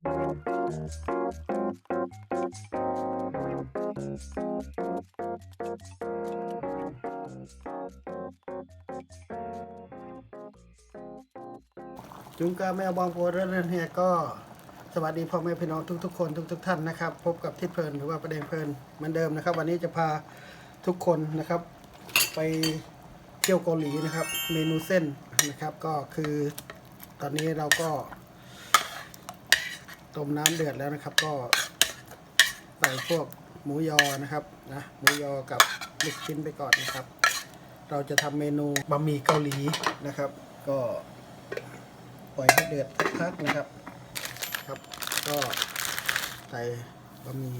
จุงกาแมวบางโพเรื่องเฮียก็สวัสดีพ่อแม่พี่น้องทุกๆคนทุก ๆ ท่านนะครับ พบกับทิศเพลินหรือว่าประเด็นเพลินเหมือนเดิมนะครับ วันนี้จะพาทุกคนนะครับ ไปเที่ยวเกาหลีนะครับ เมนูเส้นนะครับก็คือตอนนี้เราก็ ต้มน้ำเดือดแล้วนะครับ ก็ใส่พวกหมูยอนะครับนะหมูยอกับลูกชิ้นไปก่อนนะครับ เราจะทำเมนูบะหมี่เกาหลีนะครับ ก็ปล่อยให้เดือดสักพักนะครับครับ ก็ใส่บะหมี่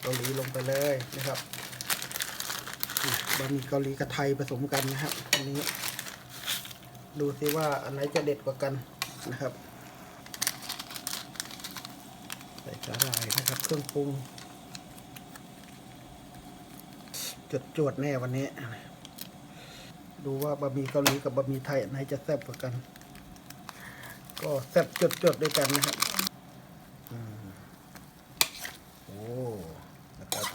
เกาหลีลงไปเลยนะครับบะหมี่เกาหลีกับไทยผสมกันนะครับอันนี้ ดูซิว่าอันไหนจะเด็ดกว่ากันนะครับ ใสาหร่ายนะครับ เครื่องปรุงจดจวดแน่วันนี้ ดูว่าบะหมี่เกาหลีกับบะหมี่ไทยอันไหนจะแซ่บกว่ากัน ก็แซ่บจดๆด้วยกันนะครับอโอ้นะครับ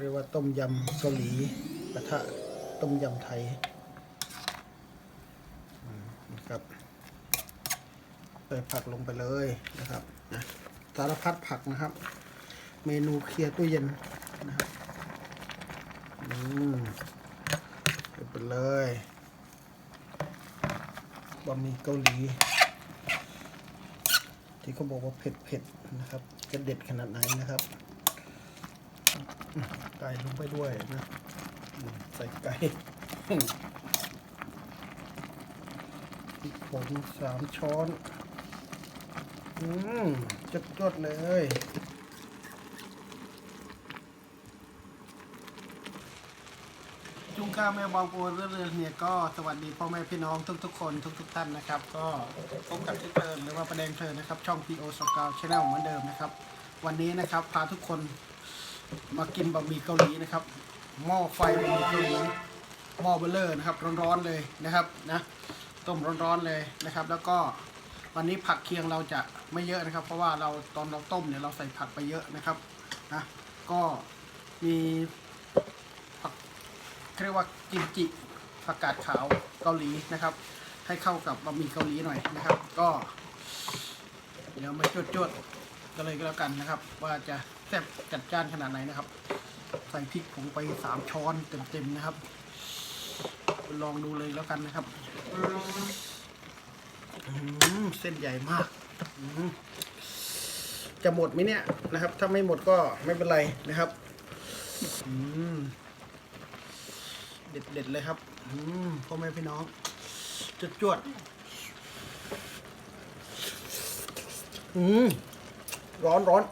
เรียกว่าต้มยำเกาหลีปะทะต้มยำไทยนะครับ ส่ผักลงไปเลยนะครับนะสารพัดผักนะครับ เมนูเคลียร์ตู้เย็นนะครับอืมใส่ไปเลยบะหมี่เกาหลี ที่เขาบอกว่าเผ็ดเผ็ดๆนะครับ จะเด็ดขนาดไหนนะครับไก่ลงไปด้วยนะใส่ไก่พริกผงสามช้อน อืมจดๆเลย จุงก้าแมวบางปูเรื่องเรือนเฮียก็สวัสดีพ่อแม่พี่น้องทุกๆคนทุกๆท่านนะครับ ก็พบกับที่เพลินหรือว่าประเด็นเพลินนะครับ ช่อง PO สกาวชาแนลเหมือนเดิมนะครับ วันนี้นะครับพาทุกคนมากินบะหมี่เกาหลีนะครับ หม้อไฟบะหมี่เกาหลีหม้อเบลเลอร์นะครับ ร้อนๆเลยนะครับนะ ต้มร้อนๆเลยนะครับ แล้วก็ วันนี้ผักเคียงเราจะไม่เยอะนะครับ เพราะว่าเราตอนเราต้มเนี่ยเราใส่ผักไปเยอะนะครับนะก็มีผักเรียกว่ากิมจิผักกาดขาวเกาหลีนะครับ ให้เข้ากับบะหมี่เกาหลีหน่อยนะครับ ก็เดี๋ยวมาจวดๆกันเลยก็แล้วกันนะครับ ว่าจะแซ่บจัดจ้านขนาดไหนนะครับ ใส่พริกผงไปสามช้อนเต็มๆนะครับลองดูเลยแล้วกันนะครับ เส้นใหญ่มาก จะหมดไหมเนี่ยนะครับ ถ้าไม่หมดก็ไม่เป็นไรนะครับเด็ดเด็ดเลยครับพ่อแม่พี่น้องจวดจวดร้อนร้อน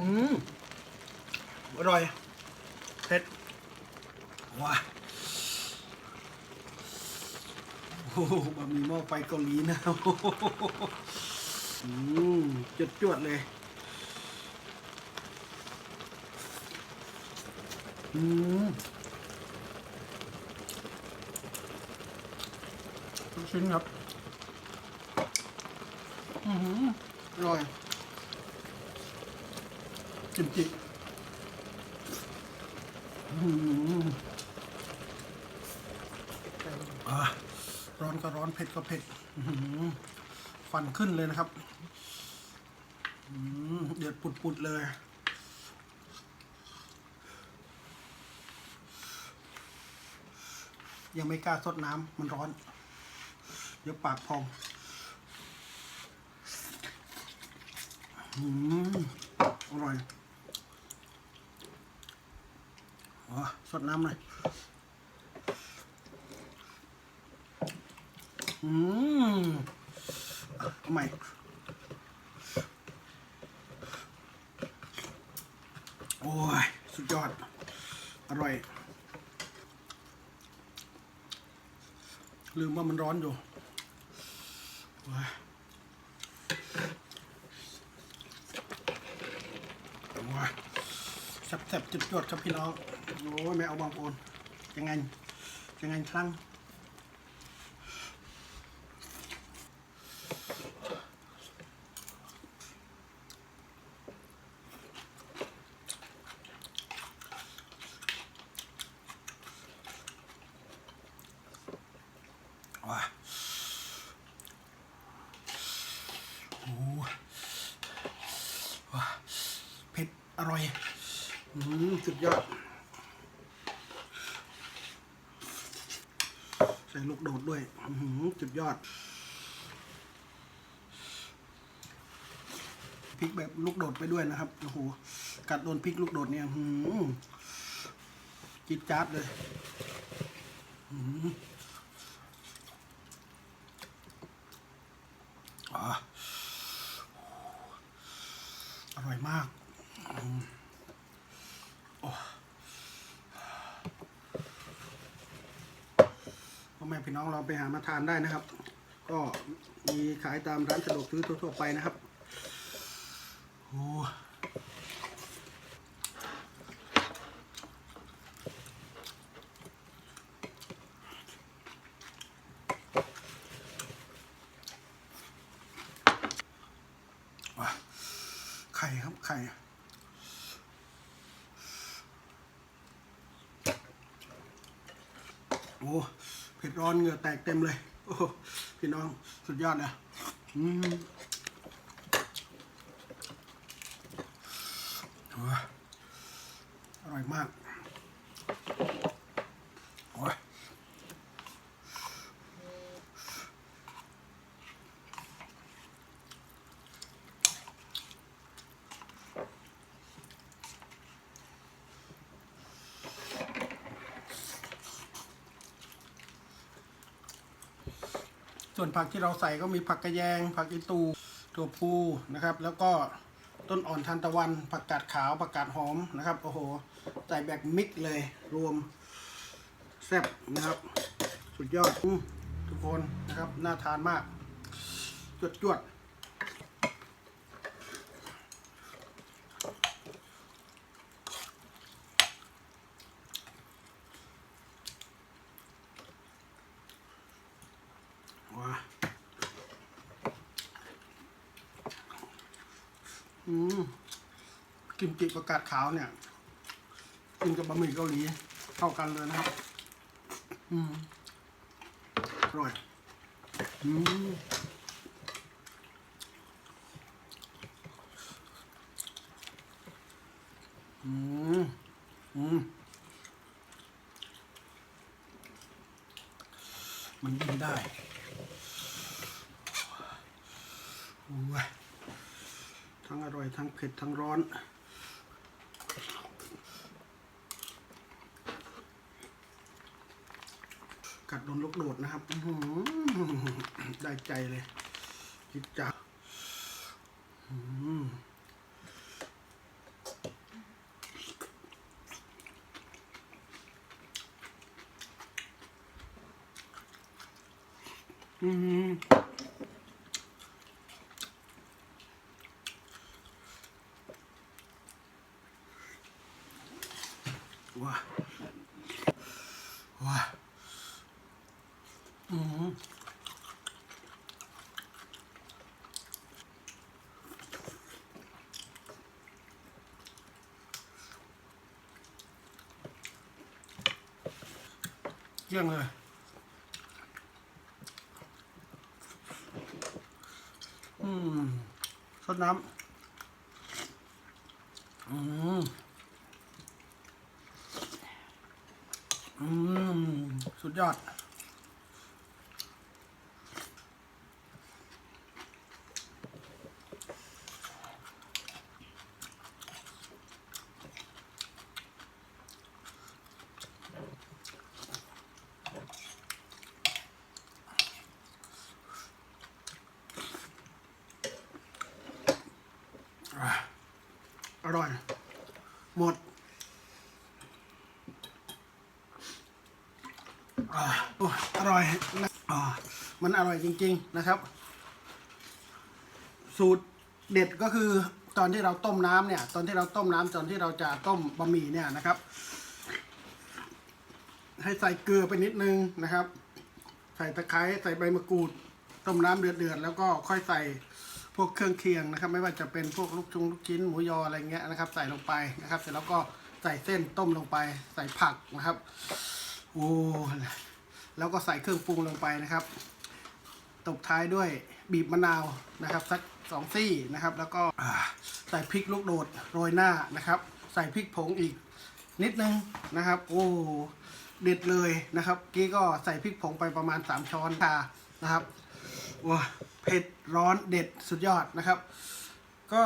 อืมอร่อยเผ็ดว้า โอ้บะหมี่หม้อไฟเกาหลีนะโอ้โหอืมจดจวดเลย อืมลูกชิ้นครับอือหืออร่อยจิมจิอือหืออะ ร้อนก็ร้อนเผ็ดก็เผ็ดฟันขึ้นเลยนะครับเดือดปุดๆเลยยังไม่กล้าสดน้ำมันร้อน เดี๋ยวปากพองอืมอร่อยอ๋อสดน้ำหน่อย อืมอะทำไมโอ้ย สุดยอด อร่อย ลืมว่ามันร้อนอยู่ว้าว้าแซ่บๆจุดๆครับพี่น้อง โอ้ยไม่เอาบางโอนยังไงยังไงครั้งว้าโอ้ว้าเผ็ด อร่อยอืมสุดยอด ใส่ลูกโดดด้วยอื้อหือสุดยอดพริกแบบลูกโดดไปด้วยนะครับโอ้โหกัดโดนพริกลูกโดดเนี่ยอื้อหือจิดจัดเลยอื้ออร่อยมาก พ่อแม่พี่น้องเราไปหามาทานได้นะครับ ก็มีขายตามร้านสะดวกซื้อทั่ว ๆ ไปนะครับโอ้ไข่ครับไข่ โอ้เผ็ดร้อนเหงื่อแตกเต็มเลย โอ้พี่น้องสุดยอดเลยอืมอร่อยมาก ส่วนผักที่เราใส่ก็มีผักกระแยง ผักอีตูถั่วพูนะครับ แล้วก็ต้นอ่อนทานตะวัน ผักกาดขาว ผักกาดหอมนะครับ โอ้โห ใส่แบบมิกเลยรวมแซ่บนะครับ สุดยอดทุกคนนะครับ น่าทานมากจวดจวด อืมกิมจิประกาศขาวเนี่ย กินกับบะหมี่เกาหลีเข้ากันเลยนะครับ อืมอร่อย อืมอืมอืมมันยินได้โอ้ย ทั้งเผ็ดทั้งร้อน กัดโดนลูกโดดนะครับได้ใจเลยจิตจักอืม ว้าว้าอืมเยี่ยงเลยอืมสดน้ำอืม อืม สุดยอดอะอร่อย หมด อ้อร่อยนะอะมันอร่อยจริง ๆนะครับ สูตรเด็ดก็คือตอนที่เราต้มน้ำเนี่ย ตอนที่เราต้มน้ำตอนที่เราจะต้มบะหมี่เนี่ยนะครับ ให้ใส่เกลือไปนิดนึงนะครับ ใส่ตะไคร้ใส่ใบมะกรูด ต้มน้ำเดือดๆแล้วก็ค่อยใส่พวกเครื่องเคียงนะครับ ไม่ว่าจะเป็นพวกลูกชุงลูกชิ้นหมูยออะไรเงี้ยนะครับ ใส่ลงไปนะครับ เสร็จแล้วก็ใส่เส้นต้มลงไป ใส่ผักนะครับโอ้ แล้วก็ใส่เครื่องปรุงลงไปนะครับ ตบท้ายด้วยบีบมะนาวนะครับสักสองซี่นะครับ แล้วก็ใส่พริกลูกโดดโรยหน้านะครับ ใส่พริกผงอีกนิดนึงนะครับ โอ้เด็ดเลยนะครับกี้ก็ใส่พริกผงไปประมาณ 3 ช้อนชานะครับว้าเผ็ดร้อนเด็ดสุดยอดนะครับ ก็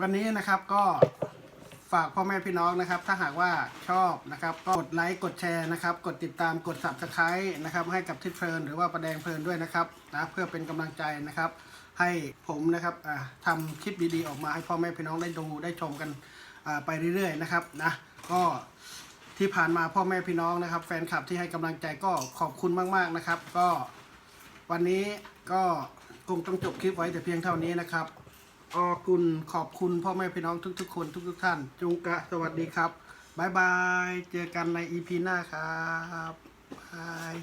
วันนี้นะครับก็ ฝากพ่อแม่พี่น้องนะครับ ถ้าหากว่าชอบนะครับก็กดไลค์กดแชร์นะครับ กดติดตามกด subscribe นะครับ ให้กับทิศเพลินหรือว่าประแดงเพลินด้วยนะครับนะเพื่อเป็นกำลังใจนะครับ ให้ผมนะครับอ่าทำคลิปดีๆออกมาให้พ่อแม่พี่น้องได้ดูได้ชมกันอ่าไปเรื่อยๆนะครับนะก็ที่ผ่านมาพ่อแม่พี่น้องนะครับ แฟนคลับที่ให้กำลังใจก็ขอบคุณมากๆนะครับ ก็วันนี้ก็คงต้องจบคลิปไว้แต่เพียงเท่านี้นะครับ ขอบคุณขอบคุณพ่อแม่พี่น้องทุกๆ คนทุก ๆ ท่าน จุงกะสวัสดีครับ บ๊ายบาย เจอกันในอีพีหน้าครับบาย